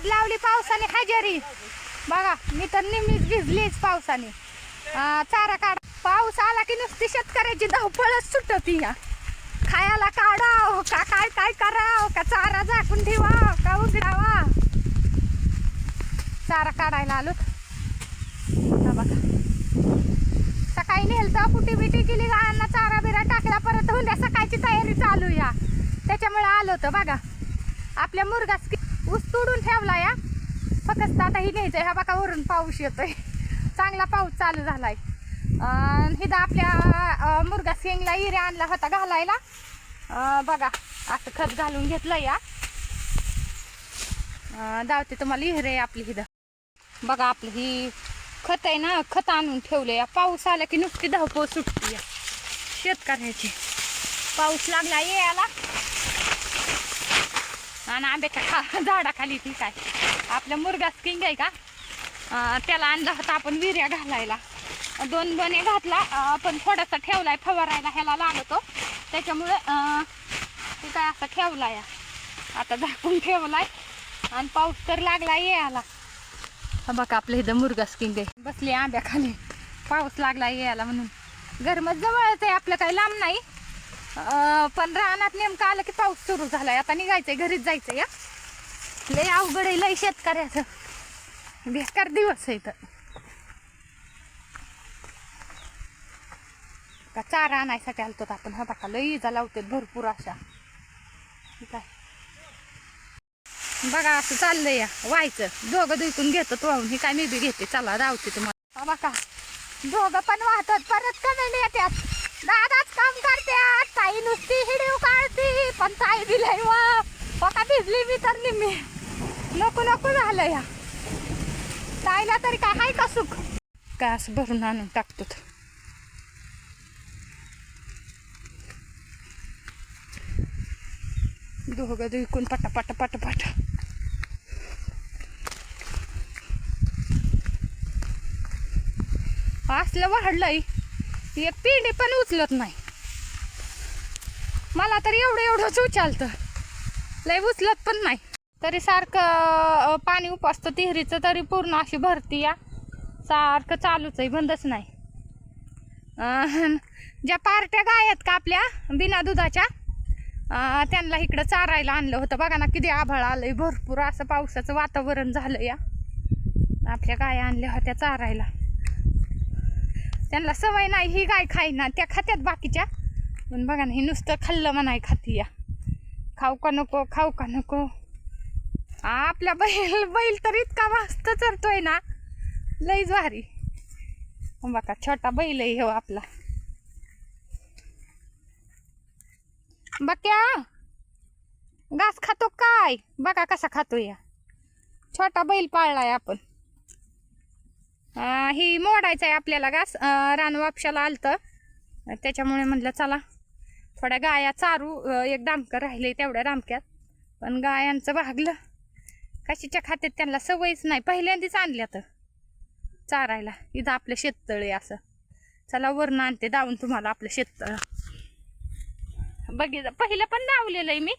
आज लावली पावसाने हजेरी. बघा मी तर निम्मीच भिजलीच पावसाने. चारा काढ. पाऊस आला की नुसती शेतकऱ्याची धावपळच सुटती या. खायला काढाव का काय काय कराव का चारा झाकून ठेवा का उघडावा? चारा काढायला आलो. बघा. सकाळी नेलता कुटी बिटी केली गायांना चारा बिरा टाकला परत उद्या सकाळची तयारी चालू या. त्याच्यामुळे आलो होतं बघा. आपल्या मुरगास की- ऊस तोडून ठेवला या. फक्त आता ही न्यायचंय. आहे ह्या वरून पाऊस येतोय. चांगला पाऊस चालू झालाय. हिदा आपल्या मुर्गा सेंगला शेंगला आणला होता घालायला. बघा असं खत घालून घेतलं या. दावते तुम्हाला इरे आपली हिद बघा आपली ही खत आहे ना खत आणून ठेवले या पाऊस आला की नुसती धावपळ सुटते या. शेतकऱ्याची. पाऊस लागला यायला. आणि आंब्याच्या खा झाडाखाली ती काय? आपल्या मुर्गा किंग आहे का? त्याला आणला होता आपण विर्या घालायला. दोन बने घातला आपण पण थोडासा ठेवलाय फवारायला ह्याला लागतो. त्याच्यामुळे ती ते काय असा ठेवला या आता झाकून ठेवलाय आणि पाऊस तर लागला यायला. बघा आपल्या इथं मुर्गा स्किंग आहे. बसली आंब्याखाली. पाऊस लागला यायला म्हणून. गरमच जवळच आहे आपलं काही लांब नाही. पण रानात नेमकं आलं की पाऊस सुरू झालाय. आता निघायचंय घरीच जायचंय या लय अवघड आहे लय शेतकऱ्याचं. बेकार दिवस आहे इथं. का चारा आणायसाठी आलतो आपण हा बघा लई इजा लावते भरपूर अशा. काय? बघा असं चाललंय या व्हायचं. दोघं दुखून घेतो वाहून. ही काय मी बी घेते. चला रावते तुम्हाला. बघा. दोघं पण वाहतात. परत कमेंट येतात दादाच काम करतात ताई नुसती हिडीव काढते. पण ताई दिलंय वा. पका भिजली मी तर निम्मी. नको नको झालं या. ताईला तरी काय हाय का सुख? काय असं भरून आणून टाकतो दोघं दुकून पटा पटा पटा पटा असलं वाढलंय. एक पिंडी पण उचलत नाही. मला तर एवढं एवढंच उचलतं. लय उचलत पण नाही. तरी सारखं पाणी उपासतं तिहरीचं तरी पूर्ण अशी भरती या. सारखं चालूच आहे बंदच नाही. ज्या पार्ट्या गाय आहेत का आपल्या बिना दुधाच्या त्यांना इकडं चारायला आणलं होतं. बघा ना किती आभाळ आलंय भरपूर असं पावसाचं वातावरण झालं या. आपल्या गाय आणल्या होत्या चारायला. त्यांना सवय नाही ही गाय खाईना त्या खात्यात बाकीच्या. पण बघा ना हे नुसतं खाल्लं म्हणाय खाती या. खाऊ का नको खाऊ का नको. आपल्या बैल बैल तर इतका मस्त चरतोय ना. लई भारी बघा छोटा बैल आहे हो आपला. बक्या घास खातो काय? बघा कसा खातो या. छोटा बैल पाळलाय आपण. ही मोडायचं आहे आपल्याला घास रानवापशाला आलतं. त्याच्यामुळे म्हटलं चला थोड्या गाया चारू एक डामकं राहिले तेवढ्या डामक्यात पण गायांचं भागलं. कशीच्या खात्यात त्यांना सवयच नाही. पहिल्यांदाच आणल्या तर चारायला. इथं आपलं शेततळ आहे असं. चला वरनं आणते दावून तुम्हाला आपलं शेततळ. बघितलं पहिलं पण लावलेलं आहे मी.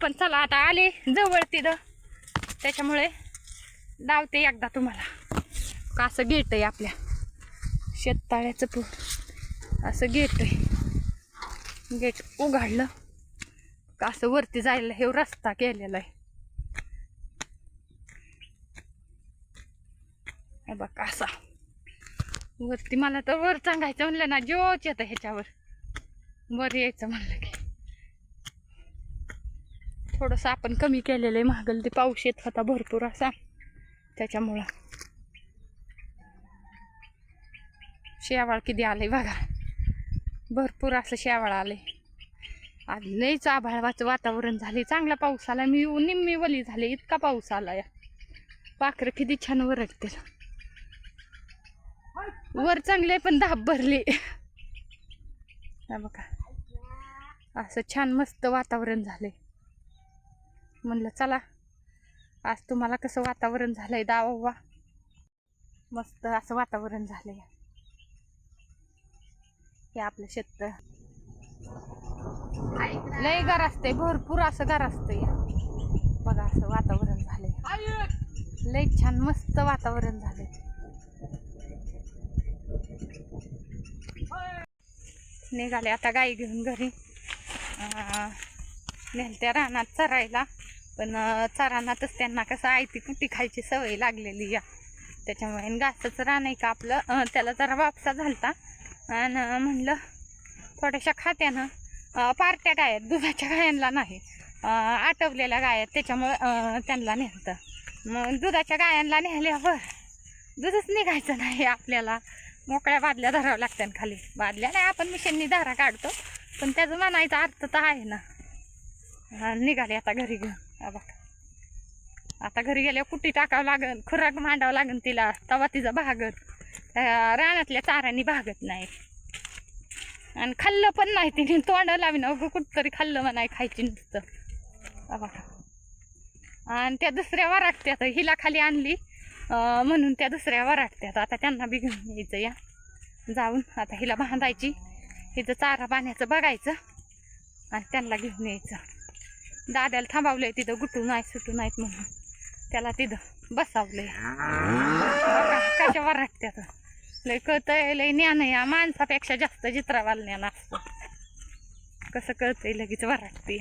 पण चला आता आले जवळ तिथं. त्याच्यामुळे लावते एकदा तुम्हाला. असं गेट आहे आपल्या? शेततळ्याचं पू असं गेट आहे गेट उघडलं. का असं वरती जायला हे रस्ता केलेला आहे. बघ असा. वरती मला तर वर सांगायचं म्हणलं ना जोच येतं ह्याच्यावर. वर यायचं म्हणलं की. थोडंसं आपण कमी केलेलं आहे महागल ते पाऊस येत होता भरपूर असा. त्याच्यामुळं. शेवाळ किती आलंय बघा. भरपूर असं शेवाळ आलंय. आज लयच आभाळाचं वातावरण झाले चांगला पाऊस आला मी निम्मी वली झाले. इतका पाऊस आला या पाखरं किती छान वरटते वर चांगले पण दाब भरली. हा बघा. असं छान मस्त वातावरण झालंय. म्हणलं चला आज तुम्हाला कसं वातावरण झालंय? दावा मस्त असं वातावरण झालंय. हे आपलं शेत लय गार असते भरपूर असं गार असतं बघा असं वातावरण झालंय. लय छान मस्त वातावरण झालंय. निघाले आता गाई घेऊन घरी. नेलत्या रानात चरायला. पण चरानातच त्यांना कसं आयती कुटी खायची सवय लागलेली या. त्याच्यामुळे घासाचं रान आहे का आपलं? त्याला जरा वापसा झालता. आणि म्हणलं थोड्याशा खात्यानं पार्ट्या गाय आहेत दुधाच्या गायांना नाही आटवलेल्या गाय आहेत त्याच्यामुळं त्यांना नेलतं. मग दुधाच्या गायांना नेहल्यावर दूधच निघायचं नाही आपल्याला. मोकळ्या बादल्या धराव्या लागतात खाली. बादल्या नाही आपण मिशननी धारा काढतो पण त्याचं म्हणायचा अर्थ तर आहे ना. निघाले आता घरी घेऊन बघा. आता घरी गेल्यावर कुट्टी टाकावं लागेल खुराक मांडावं लागेल तिला तवा तिचं भागत रानातल्या चारांनी भागत नाही. आणि खाल्लं पण नाही तिने. तोंड लावीन अगं कुठतरी खाल्लं म्हणाय खायची नुसतं. बघा. आणि त्या दुसऱ्या वराटत्यात हिला खाली आणली. म्हणून त्या दुसऱ्या वराटत्यात आता त्यांना बी घेऊन यायचं या. जाऊन आता हिला बांधायची. हिचं चारा पाण्याचं बघायचं. आणि त्यांना घेऊन यायचं. दाद्याला थांबवलंय तिथं गुटू नाही सुटू नाहीत म्हणून. त्याला तिथं बसावलंय. कशा वराटत्यात लय कळतंय लय ज्ञान आहे. या माणसापेक्षा जास्त चित्रावाल ज्ञान असतं. कसं कळतंय लगेच वराटते